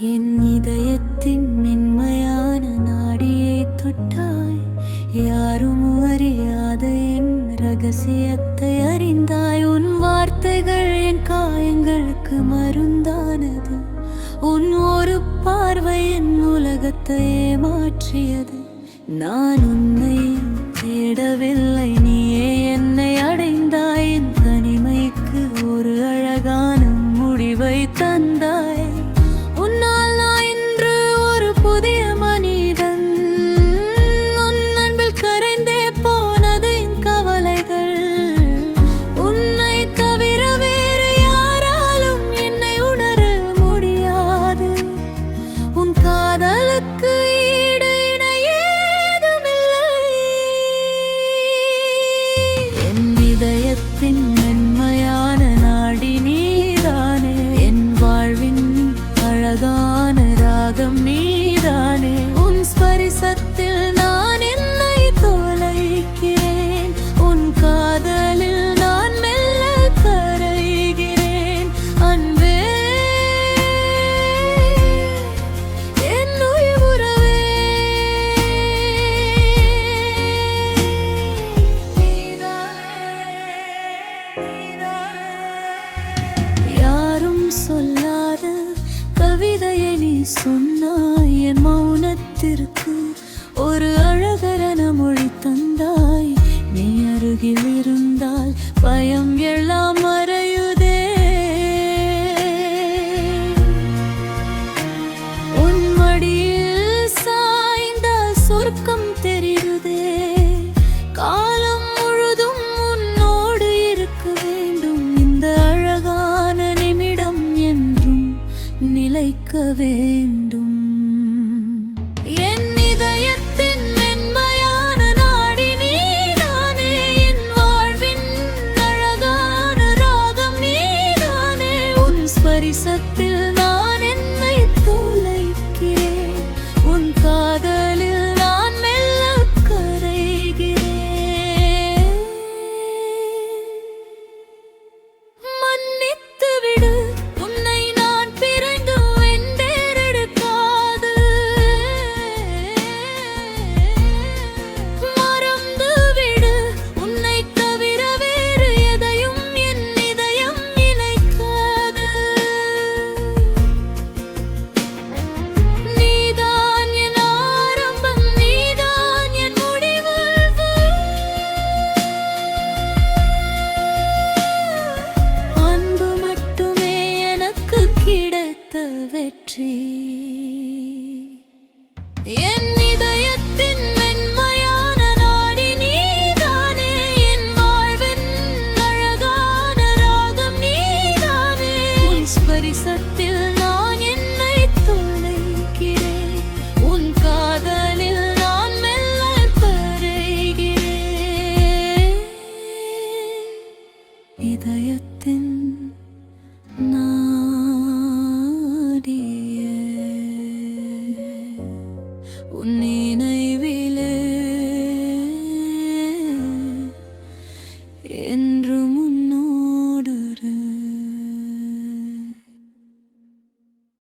என் இதயத்தின் மென்மையான நாடியை தொட்டாய். யாரும் அறியாத என் ரகசியத்தை அறிந்தாய். உன் வார்த்தைகள் என் காயங்களுக்கு மருந்தானது. உன் ஒரு பார்வை என் உலகத்தையே மாற்றியது. நான் உன்னை தேடவில்லை. நீயே என்னை அடைந்தாய். என் தனிமைக்கு ஒரு அழகான முடிவை தந்தாய். சொன்னாய் என் மௌனத்திற்கு ஒரு அழகரன மொழி தந்தாய். நீ அருகில் இருந்தால் பயம் எல்லாம் வைக்க வேண்டும். என் இதயத்தின் மென்மையான நாடி நீதானே என் வாழ்வின் அழகான ராகம் இதயத்தின் நான்